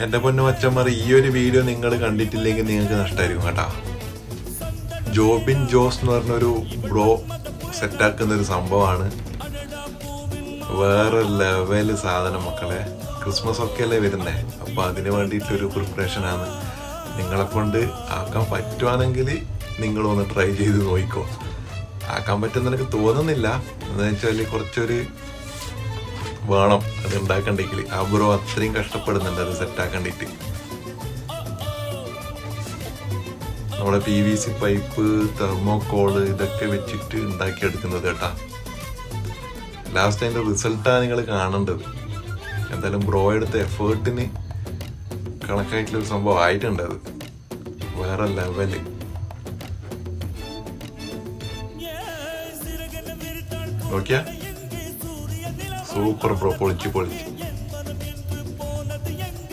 എന്റെ പൊന്നു മച്ചന്മാർ ഈ ഒരു വീഡിയോ നിങ്ങൾ കണ്ടിട്ടില്ലെങ്കിൽ നിങ്ങൾക്ക് നഷ്ടമായിരിക്കും കേട്ടാ. ജോബിൻ ജോസ് എന്ന് പറഞ്ഞൊരു ബ്രോ സെറ്റാക്കുന്ന ഒരു സംഭവമാണ്. വേറെ ലെവൽ സാധനം മക്കളെ. ക്രിസ്മസ് ഒക്കെ അല്ലേ വരുന്നേ? അപ്പൊ അതിന് വേണ്ടിയിട്ടൊരു പ്രിപ്പറേഷൻ ആണ്. നിങ്ങളെ കൊണ്ട് ആക്കാൻ പറ്റുവാണെങ്കിൽ നിങ്ങൾ ഒന്ന് ട്രൈ ചെയ്ത് നോക്കിക്കോ. ആക്കാൻ പറ്റുമെന്ന് എനിക്ക് തോന്നുന്നില്ല. എന്ന് വെച്ചാൽ കുറച്ചൊരു വേണം അത് ഉണ്ടാക്കണ്ടെങ്കിൽ ആ ബ്രോ അത്രയും കഷ്ടപ്പെടുന്നുണ്ട് അത് സെറ്റാക്കണ്ടിട്ട്. നമ്മുടെ P V C pipe thermocol ഇതൊക്കെ വെച്ചിട്ട് ഉണ്ടാക്കിയെടുക്കുന്നത് കേട്ടാ. ലാസ്റ്റ് അതിന്റെ റിസൾട്ടാണ് നിങ്ങൾ കാണേണ്ടത്. എന്തായാലും ബ്രോ എടുത്ത എഫേർട്ടിന് കണക്കായിട്ടുള്ള ഒരു സംഭവം ആയിട്ടുണ്ട് അത്. വേറെ ലെവൽ നോക്കിയാ? സൂപ്പർ ബ്രോ പൊളിച്ചു